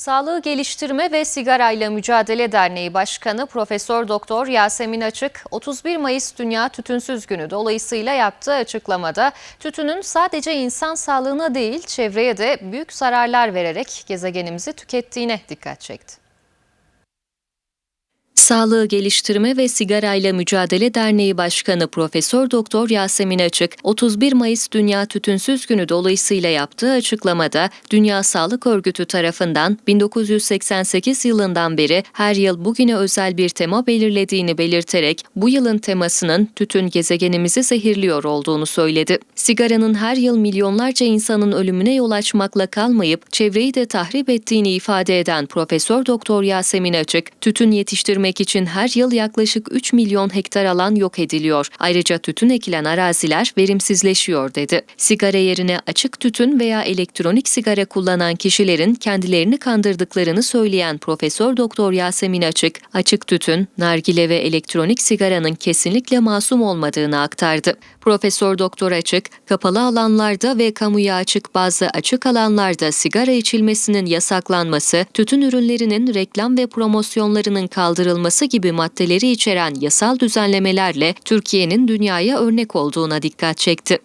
Sağlığı Geliştirme ve Sigarayla Mücadele Derneği Başkanı Profesör Doktor Yasemin Açık 31 Mayıs Dünya Tütünsüz Günü dolayısıyla yaptığı açıklamada tütünün sadece insan sağlığına değil çevreye de büyük zararlar vererek gezegenimizi tükettiğine dikkat çekti. Sağlığı Geliştirme ve Sigarayla Mücadele Derneği Başkanı Profesör Doktor Yasemin Açık, 31 Mayıs Dünya Tütünsüz Günü dolayısıyla yaptığı açıklamada Dünya Sağlık Örgütü tarafından 1988 yılından beri her yıl bugüne özel bir tema belirlediğini belirterek bu yılın temasının tütün gezegenimizi zehirliyor olduğunu söyledi. Sigaranın her yıl milyonlarca insanın ölümüne yol açmakla kalmayıp çevreyi de tahrip ettiğini ifade eden Profesör Doktor Yasemin Açık, tütün yetiştirmek için her yıl yaklaşık 3 milyon hektar alan yok ediliyor. Ayrıca tütün ekilen araziler verimsizleşiyor dedi. Sigara yerine açık tütün veya elektronik sigara kullanan kişilerin kendilerini kandırdıklarını söyleyen Profesör Doktor Yasemin Açık, açık tütün, nargile ve elektronik sigaranın kesinlikle masum olmadığını aktardı. Profesör Doktor Açık, kapalı alanlarda ve kamuya açık bazı açık alanlarda sigara içilmesinin yasaklanması, tütün ürünlerinin reklam ve promosyonlarının kaldırılması gibi maddeleri içeren yasal düzenlemelerle Türkiye'nin dünyaya örnek olduğuna dikkat çekti.